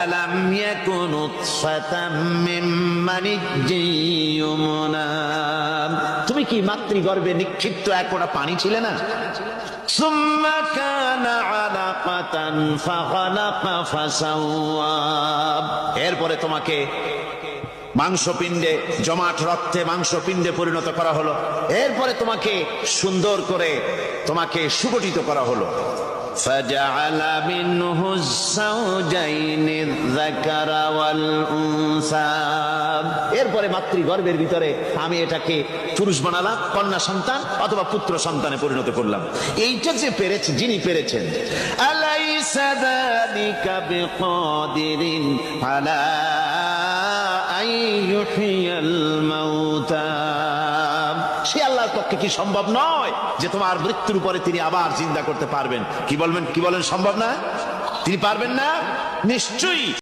لم يكن نطفة من مني يمنى তুমি কি মাতৃগর্ভে নিক্ষিপ্ত এক ফোঁটা পানি ছিলে না ثم كان علقة فخلق فسوى এরপরে তোমাকে মাংসপিণ্ডে জমাট রক্তে মাংসপিণ্ডে পরিণত করা হলো এরপরে তোমাকে সুন্দর করে তোমাকে সুগঠিত করা হলো فجعل منه الزوجين الذكر والأنثى এরপরে মাতৃগর্ভের ভিতরে আমি এটাকে পুরুষ বানালাম কন্যা সন্তান অথবা পুত্র সন্তানে পরিণত করলাম এইটা যে পেরেছে যিনি পেরেছেন আলাইসা যালিকা বিকাদিরিন আলা আইয়ুহিয়াল মাউতা সে আল্লাহর পক্ষে কি সম্ভব নয় যে তোমার মৃত্যুর উপরে তিনি আবার চিন্তা করতে পারবেন? কি বলবেন, কি বলেন, সম্ভব না? তিনি পারবেন না? নিশ্চয়ই।